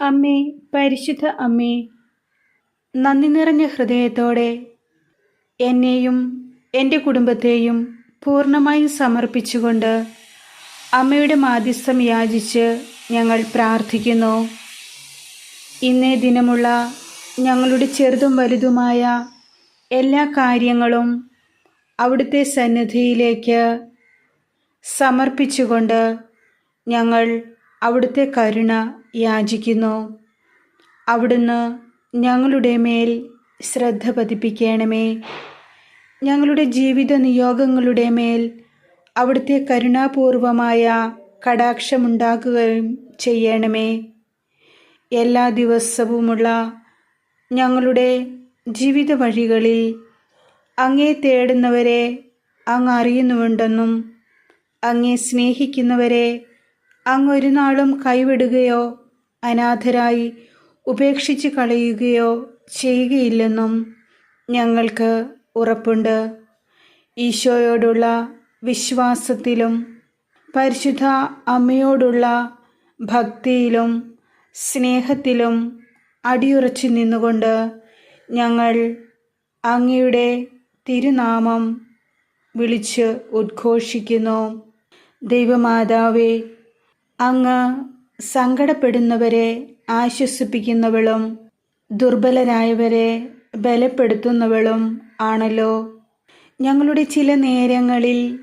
അമ്മേ പരിശുദ്ധ അമ്മേ നന്ദി നിറഞ്ഞ ഹൃദയത്തോടെ എന്നെയും എന്റെ കുടുംബത്തെയും പൂർണമായും സമർപ്പിച്ചുകൊണ്ട് അമ്മയുടെ മാധ്യസ്ഥം യാചിച്ച് ഞങ്ങൾ പ്രാർത്ഥിക്കുന്നു. ഇന്നേ ദിനമുള്ള ഞങ്ങളുടെ ചെറുതും വലുതുമായ എല്ലാ കാര്യങ്ങളും അവിടുത്തെ സന്നിധിയിലേക്ക് സമർപ്പിച്ചുകൊണ്ട് ഞങ്ങൾ അവിടുത്തെ കരുണ യാചിക്കുന്നു. അവിടുന്ന് ഞങ്ങളുടെ മേൽ ശ്രദ്ധ പതിപ്പിക്കണമേ. ഞങ്ങളുടെ ജീവിത നിയോഗങ്ങളുടെ മേൽ അവിടുത്തെ കരുണാപൂർവമായ കടാക്ഷമുണ്ടാക്കുകയും ചെയ്യണമേ. എല്ലാ ദിവസവുമുള്ള ഞങ്ങളുടെ ജീവിത വഴികളിൽ അങ്ങേ തേടുന്നവരെ അങ്ങ് അറിയുന്നുണ്ടെന്നും അങ്ങേ സ്നേഹിക്കുന്നവരെ അങ്ങ് ഒരു നാളും കൈവിടുകയോ അനാഥരായി ഉപേക്ഷിച്ച് കളയുകയോ ചെയ്യുകയില്ലെന്നും ഞങ്ങൾക്ക് ഉറപ്പുണ്ട്. ഈശോയോടുള്ള വിശ്വാസത്തിലും പരിശുദ്ധ അമ്മയോടുള്ള ഭക്തിയിലും സ്നേഹത്തിലും അടിയുറച്ചു നിന്നുകൊണ്ട് ഞങ്ങൾ അങ്ങയുടെ തിരുനാമം വിളിച്ച് ഉദ്ഘോഷിക്കുന്നു. ദൈവമാതാവേ അങ്ങ് സങ്കടപ്പെടുന്നവരെ ആശ്വസിപ്പിക്കുന്നവളും ദുർബലരായവരെ ബലപ്പെടുത്തുന്നവളും ആണല്ലോ. ഞങ്ങളുടെ ചില നേരങ്ങളിൽ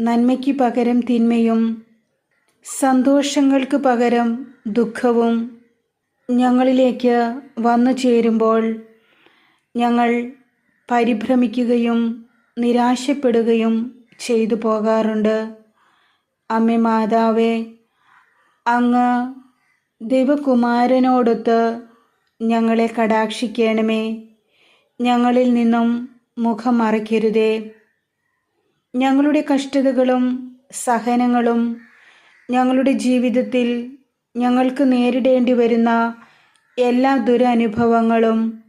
നന്മയ്ക്ക് പകരം തിന്മയും സന്തോഷങ്ങൾക്ക് പകരം ദുഃഖവും ഞങ്ങളിലേക്ക് വന്നു ചേരുമ്പോൾ ഞങ്ങൾ പരിഭ്രമിക്കുകയും നിരാശപ്പെടുകയും ചെയ്തു പോകാറുണ്ട്. അമ്മ മാതാവേ അങ്ങ് ദൈവകുമാരനോടൊത്ത് ഞങ്ങളെ കടാക്ഷിക്കണമേ. ഞങ്ങളിൽ നിന്നും മുഖം മറയ്ക്കരുതേ. ഞങ്ങളുടെ കഷ്ടതകളും സഹനങ്ങളും ഞങ്ങളുടെ ജീവിതത്തിൽ ഞങ്ങൾക്ക് നേരിടേണ്ടി വരുന്ന എല്ലാ ദുരനുഭവങ്ങളും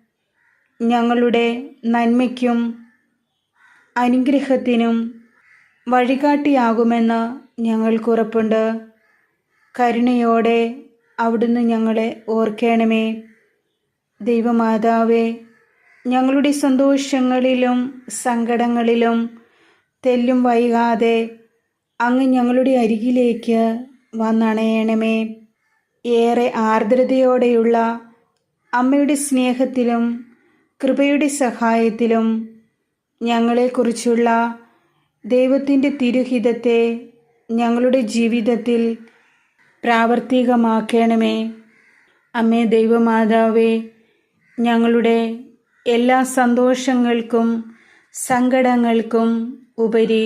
ഞങ്ങളുടെ നന്മയ്ക്കും അനുഗ്രഹത്തിനും വഴികാട്ടിയാകുമെന്ന് ഞങ്ങൾക്കുറപ്പുണ്ട് കരുണയോടെ അവിടുന്ന് ഞങ്ങളെ ഓർക്കണമേ. ദൈവമാതാവേ ഞങ്ങളുടെ സന്തോഷങ്ങളിലും സങ്കടങ്ങളിലും തെല്ലും വൈകാതെ അങ്ങ് ഞങ്ങളുടെ അരികിലേക്ക് വന്നണയണമേ. ഏറെ ആർദ്രതയോടെയുള്ള അമ്മയുടെ സ്നേഹത്തിലും കൃപയുടെ സഹായത്തിലും ഞങ്ങളെക്കുറിച്ചുള്ള ദൈവത്തിന്റെ തിരുഹിതത്തെ ഞങ്ങളുടെ ജീവിതത്തിൽ പ്രാവർത്തികമാക്കണമേ. അമ്മേ ദൈവമാതാവേ ഞങ്ങളുടെ എല്ലാ സന്തോഷങ്ങൾക്കും സങ്കടങ്ങൾക്കും ഉപരി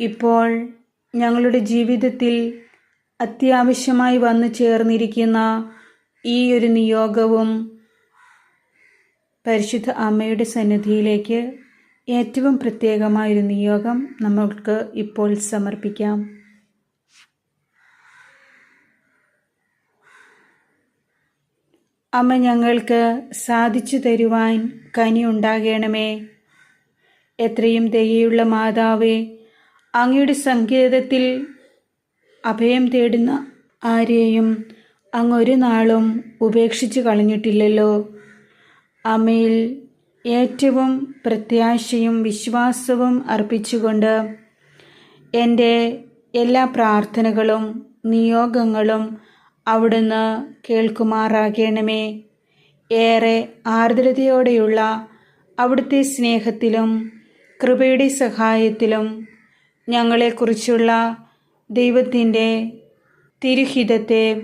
ഇപ്പോൾ ഞങ്ങളുടെ ജീവിതത്തിൽ അത്യാവശ്യമായി വന്നു ചേർന്നിരിക്കുന്ന ഈ ഒരു നിയോഗവും പരിശുദ്ധ അമ്മയുടെ സന്നിധിയിലേക്ക് ഏറ്റവും പ്രത്യേകമായൊരു നിയോഗം നമ്മൾക്ക് ഇപ്പോൾ സമർപ്പിക്കാം. അമ്മ ഞങ്ങൾക്ക് സാധിച്ചു തരുവാൻ കനി ഉണ്ടാകണമേ. എത്രയും ദയയുള്ള മാതാവേ അങ്ങയുടെ സങ്കേതത്തിൽ അഭയം തേടുന്ന ആരെയും അങ്ങ് ഒരു നാളും ഉപേക്ഷിച്ച് കളഞ്ഞിട്ടില്ലല്ലോ. അമ്മയിൽ ഏറ്റവും പ്രത്യാശയും വിശ്വാസവും അർപ്പിച്ചുകൊണ്ട് എന്റെ എല്ലാ പ്രാർത്ഥനകളും നിയോഗങ്ങളും അവിടുന്ന് കേൾക്കുമാറാകണമേ. ഏറെ ആർദ്രതയോടെയുള്ള അവിടുത്തെ സ്നേഹത്തിലും കൃപയുടെ സഹായത്തിലും ഞങ്ങളെക്കുറിച്ചുള്ള ദൈവത്തിന്റെ തിരുഹിതത്തെ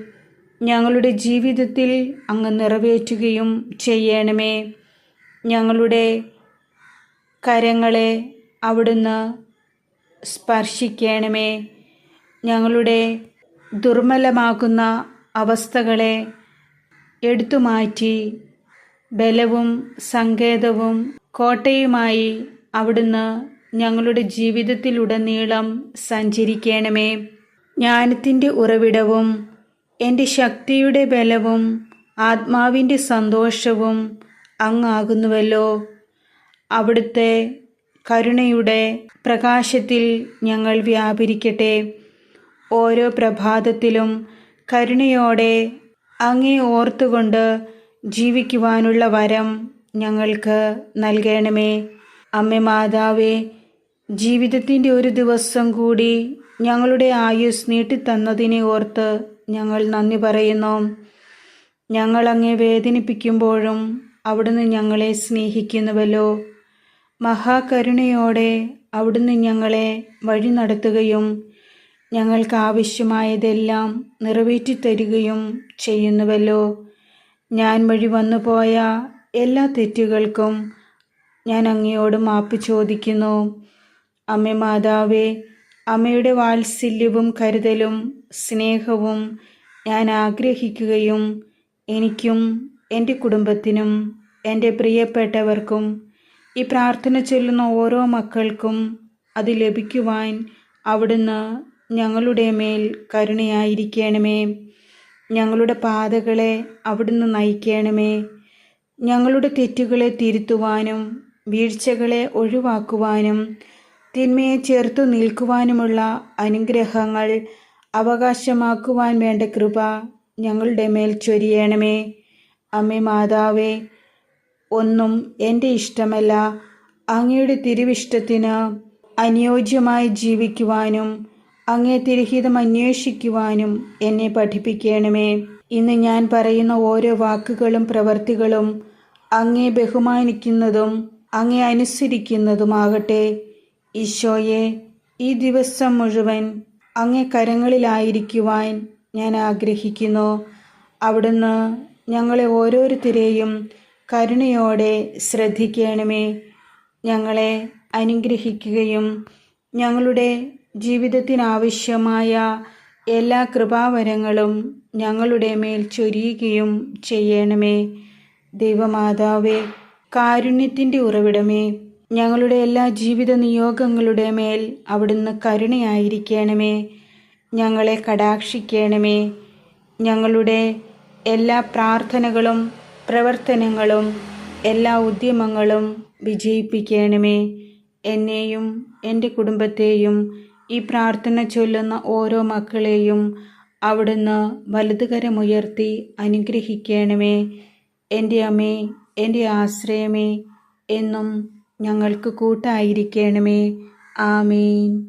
ഞങ്ങളുടെ ജീവിതത്തിൽ അങ്ങ് നിറവേറ്റുകയും ചെയ്യണമേ. ഞങ്ങളുടെ കരങ്ങളെ അവിടുന്ന് സ്പർശിക്കണമേ. ഞങ്ങളുടെ ദുർമലമാകുന്ന അവസ്ഥകളെ എടുത്തുമാറ്റി ബലവും സങ്കേതവും കോട്ടയുമായി അവിടുന്ന് ഞങ്ങളുടെ ജീവിതത്തിലുടനീളം സഞ്ചരിക്കണമേ. ജ്ഞാനത്തിന്റെ ഉറവിടവും എന്റെ ശക്തിയുടെ ബലവും ആത്മാവിന്റെ സന്തോഷവും അങ്ങാകുന്നുവല്ലോ. അവിടുത്തെ കരുണയുടെ പ്രകാശത്തിൽ ഞങ്ങൾ വ്യാപരിക്കട്ടെ. ഓരോ പ്രഭാതത്തിലും കരുണയോടെ അങ്ങേ ഓർത്തുകൊണ്ട് ജീവിക്കുവാനുള്ള വരം ഞങ്ങൾക്ക് നൽകണമേ. അമ്മ മാതാവേ ജീവിതത്തിന്റെ ഒരു ദിവസം കൂടി ഞങ്ങളുടെ ആയുസ് നീട്ടിത്തന്നതിനെ ഓർത്ത് ഞങ്ങൾ നന്ദി പറയുന്നു. ഞങ്ങൾ അങ്ങേ വേദനിപ്പിക്കുമ്പോഴും അവിടുന്ന് ഞങ്ങളെ സ്നേഹിക്കുന്നുവല്ലോ. മഹാകരുണയോടെ അവിടുന്ന് ഞങ്ങളെ വഴി നടത്തുകയും ഞങ്ങൾക്ക് ആവശ്യമായതെല്ലാം നിറവേറ്റി തരികയും ചെയ്യുന്നുവല്ലോ. ഞാൻ വഴി വന്നുപോയ എല്ലാ തെറ്റുകൾക്കും ഞാൻ അങ്ങയോട് മാപ്പ് ചോദിക്കുന്നു. അമ്മ മാതാവേ അമ്മയുടെ വാത്സല്യവും കരുതലും സ്നേഹവും ഞാൻ ആഗ്രഹിക്കുകയും എനിക്കും എന്റെ കുടുംബത്തിനും എന്റെ പ്രിയപ്പെട്ടവർക്കും ഈ പ്രാർത്ഥന ചൊല്ലുന്ന ഓരോ മക്കൾക്കും അത് ലഭിക്കുവാൻ അവിടുന്ന് ഞങ്ങളുടെ മേൽ കരുണയായിരിക്കണമേ. ഞങ്ങളുടെ പാതകളെ അവിടുന്ന് നയിക്കണമേ. ഞങ്ങളുടെ തെറ്റുകളെ തിരുത്തുവാനും വീഴ്ചകളെ ഒഴിവാക്കുവാനും തിന്മയെ ചേർത്തു നിൽക്കുവാനുമുള്ള അനുഗ്രഹങ്ങൾ അവകാശമാക്കുവാൻ വേണ്ട കൃപ ഞങ്ങളുടെ മേൽ ചൊരിയണമേ. അമ്മേ മാതാവേ ഒന്നും എന്റെ ഇഷ്ടമല്ല. അങ്ങയുടെ തിരുവിഷ്ടത്തിന് അനുയോജ്യമായി ജീവിക്കുവാനും അങ്ങേ തിരഹിതം അന്വേഷിക്കുവാനും എന്നെ പഠിപ്പിക്കണമേ. ഇന്ന് ഞാൻ പറയുന്ന ഓരോ വാക്കുകളും പ്രവർത്തികളും അങ്ങേ ബഹുമാനിക്കുന്നതും അങ്ങേ അനുസരിക്കുന്നതുമാകട്ടെ. ഈശോയെ ഈ ദിവസം മുഴുവൻ അങ്ങേ കരങ്ങളിലായിരിക്കുവാൻ ഞാൻ ആഗ്രഹിക്കുന്നു. അവിടുന്ന് ഞങ്ങളെ ഓരോരുത്തരെയും കരുണയോടെ ശ്രദ്ധിക്കണമേ. ഞങ്ങളെ അനുഗ്രഹിക്കുകയും ഞങ്ങളുടെ ജീവിതത്തിനാവശ്യമായ എല്ലാ കൃപാവരങ്ങളും ഞങ്ങളുടെ മേൽ ചൊരിയുകയും ചെയ്യണമേ. ദൈവമാതാവേ കാരുണ്യത്തിന്റെ ഉറവിടമേ ഞങ്ങളുടെ എല്ലാ ജീവിത നിയോഗങ്ങളുടെ മേൽ അവിടുന്ന് കരുണയായിരിക്കണമേ. ഞങ്ങളെ കടാക്ഷിക്കണമേ. ഞങ്ങളുടെ എല്ലാ പ്രാർത്ഥനകളും പ്രവർത്തനങ്ങളും എല്ലാ ഉദ്യമങ്ങളും വിജയിപ്പിക്കണമേ. എന്നെയും എന്റെ കുടുംബത്തെയും ഈ പ്രാർത്ഥന ചൊല്ലുന്ന ഓരോ മക്കളെയും അവിടുന്ന് വലതുകരമുയർത്തി അനുഗ്രഹിക്കണമേ. എന്റെ അമ്മേ എന്റെ ആശ്രയമേ എന്നും ഞങ്ങൾക്ക് കൂട്ടായിരിക്കണമേ. ആമീൻ.